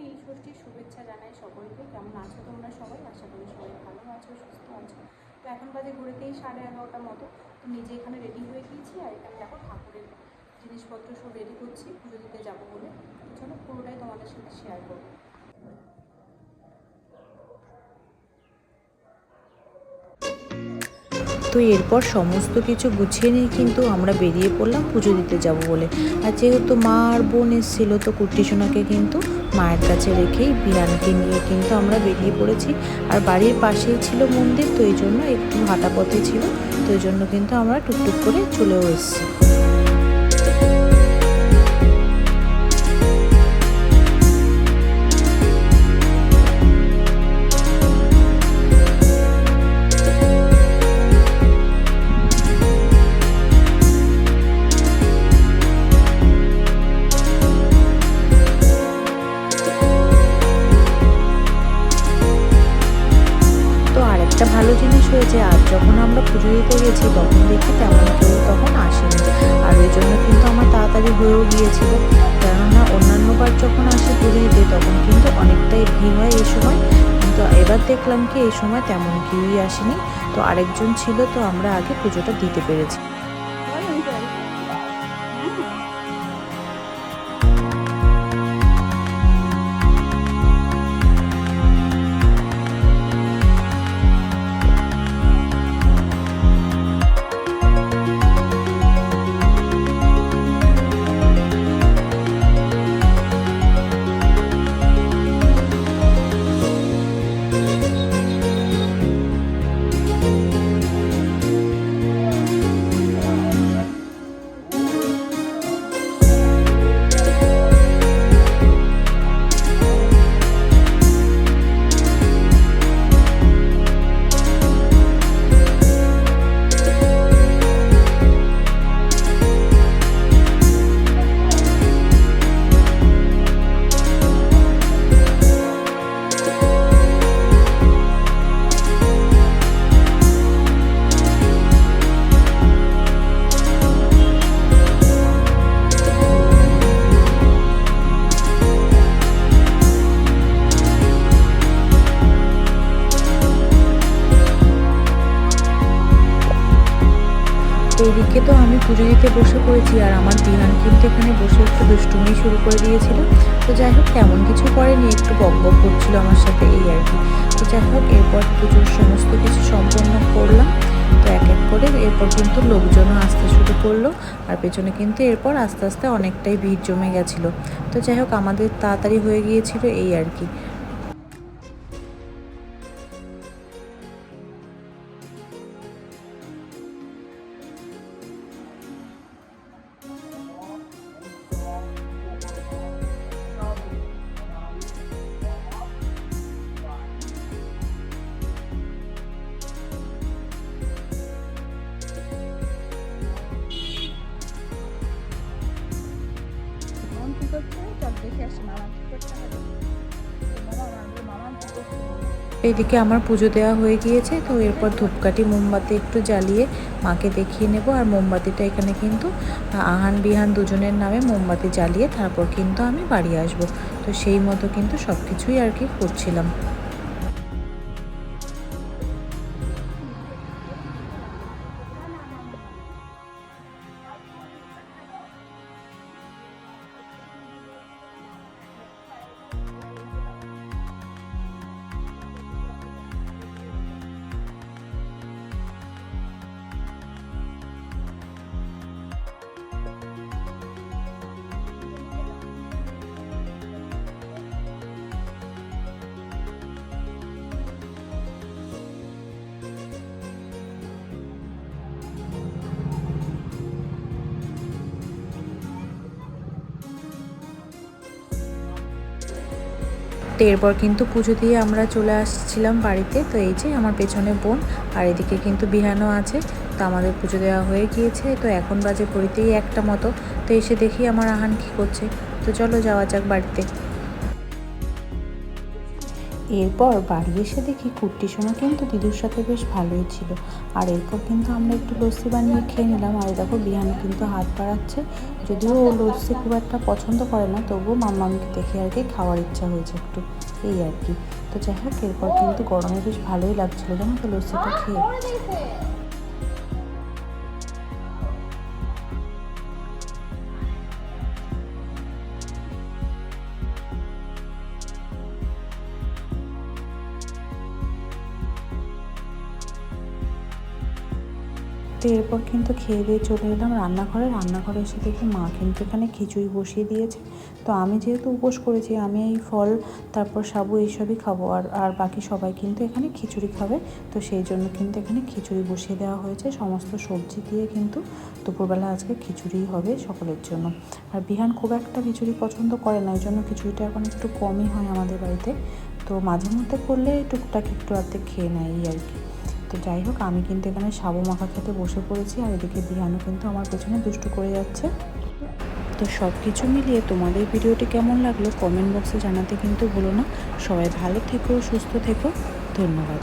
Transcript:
নীল ষষ্ঠীর শুভেচ্ছা জানাই সকলকে। কেমন আছো তোমরা সবাই? আশা করি সবাই ভালো আছো, সুস্থ আছো। তো এখন বাজে ঘুরেতেই সাড়ে এগারোটা মতো। তো নিজে এখানে রেডি হয়ে গিয়েছি আর এখানে দেখো ঠাকুরের জিনিসপত্র সব রেডি করছি, পুজো দিতে যাব বলে। চলো পুরোটাই তোমাদের সাথে শেয়ার করব। তো এরপর সমস্ত কিছু গুছিয়ে নিয়ে কিন্তু আমরা বেরিয়ে পড়লাম পুজো দিতে যাব বলে। আর যেহেতু মা আর বোন এসেছিল, তো কুর্তি সোনাকে কিন্তু মায়ের কাছে রেখেই বিয়ানকে নিয়ে কিন্তু আমরা বেরিয়ে পড়েছি। আর বাড়ির পাশেই ছিল মন্দির, তো এই জন্য একটু হাঁটা পথে ছিল, তো এই জন্য কিন্তু আমরা টুকটুক করে চলেও এসেছি। হয়েছে আর যখন আমরা পুজোই গেছি তখন দেখি তেমন কেউ তখন আসেনি। আর ওই জন্য কিন্তু আমার তাড়াতাড়ি হয়েও গিয়েছিল। কেননা অন্যান্যবার যখন আসে পুজো দিতে তখন কিন্তু অনেকটাই ভিড় হয় এই সময়। কিন্তু এবার দেখলাম কি, এই সময় তেমন কেউই আসেনি। তো আরেকজন ছিল, তো আমরা আগে পুজোটা দিতে পেরেছি। এদিকে তো আমি পুজো দিতে বসে পড়েছি আর আমার দিহান কিন্তু এখানে বসে একটু দুষ্টুমি শুরু করে দিয়েছিল। তো যাই হোক, তেমন কিছু করেনি, একটু বক বক করছিল আমার সাথে এই আর কি। তো যাই হোক, এরপর পুজোর সমস্ত কিছু সম্পন্ন করলাম। তো এক এক করে এরপর কিন্তু লোকজনও আসতে শুরু করল আর পেছনে কিন্তু এরপর আস্তে আস্তে অনেকটাই ভিড় জমে গেছিল। তো যাই হোক, আমাদের তাড়াতাড়ি হয়ে গিয়েছিল এই আর কি। করছে? চল দেখে আসি মামা কি করছে। মামা মামা কি করছে এইদিকে আমার পুজো দেওয়া হয়ে গিয়েছে, তো এরপর ধূপকাঠি মোমবাতি একটু জ্বালিয়ে মাকে দেখিয়ে নেব। আর মোমবাতিটা এখানে কিন্তু আহান বিহান দুজনের নামে মোমবাতি জ্বালিয়ে তারপর কিন্তু আমি বাড়ি আসব। তো সেই মতো কিন্তু সব কিছুই আর কি করছিলাম। তো এরপর কিন্তু পুজো দিয়ে আমরা চলে আসছিলাম বাড়িতে। তো এই যে আমার পেছনে বোন, আর এদিকে কিন্তু বিহানও আছে। তো আমাদের পুজো দেওয়া হয়ে গিয়েছে। তো এখন বাজে পড়িতেই একটা মতো। তো এসে দেখি আমার আহান কী করছে। তো চলো যাওয়া যাক বাড়িতে। এরপর বাড়ি এসে দেখি কুর্তি সোনা কিন্তু দিদুর সাথে বেশ ভালোই ছিল। আর এরপর কিন্তু আমরা একটু লস্যি বানিয়ে খেয়ে নিলাম। আর দেখো, বিহান কিন্তু হাত বাড়াচ্ছে। যদিও ও লস্যি খুব একটা পছন্দ করে না, তবুও মাম্মামকে দেখে আর কি খাওয়ার ইচ্ছা হয়েছে একটু। এই আর কি। তো যাই হোক, এরপর কিন্তু গরমে বেশ ভালোই লাগছিল জানো তো লস্যিটা খেয়ে। তো এরপর কিন্তু খেয়ে দিয়ে চলে এলাম রান্নাঘরে। রান্নাঘরে এসে দেখি মা কিন্তু এখানে খিচুড়ি বসিয়ে দিয়েছে। তো আমি যেহেতু উপোস করেছি, আমি এই ফল, তারপর সাবু এইসবই খাব। আর আর বাকি সবাই কিন্তু এখানে খিচুড়ি খাবে। তো সেই জন্য কিন্তু এখানে খিচুড়ি বসিয়ে দেওয়া হয়েছে। সমস্ত সবজি দিয়ে কিন্তু দুপুরবেলা আজকে খিচুড়ি হবে সকলের জন্য। আর বিহান খুব একটা খিচুড়ি পছন্দ করে না এই জন্য খিচুড়িটা এখন একটু কমই হয় আমাদের বাড়িতে। তো মাঝে মধ্যে করলে টুকটাক একটু অর্ধেক খেয়ে নেয় আর কি। যাই হোক, আমি কিন্তু এখানে সাবু মাখা খেতে বসে পড়েছি আর এদিকে বিহানও কিন্তু আমার পেছনে দুষ্টু করে যাচ্ছে। তো সব কিছু মিলিয়ে তোমাদের ভিডিওটি কেমন লাগল কমেন্ট বক্সে জানাতে কিন্তু ভুলো না। সবাই ভালো থেকো, সুস্থ থেকো। ধন্যবাদ।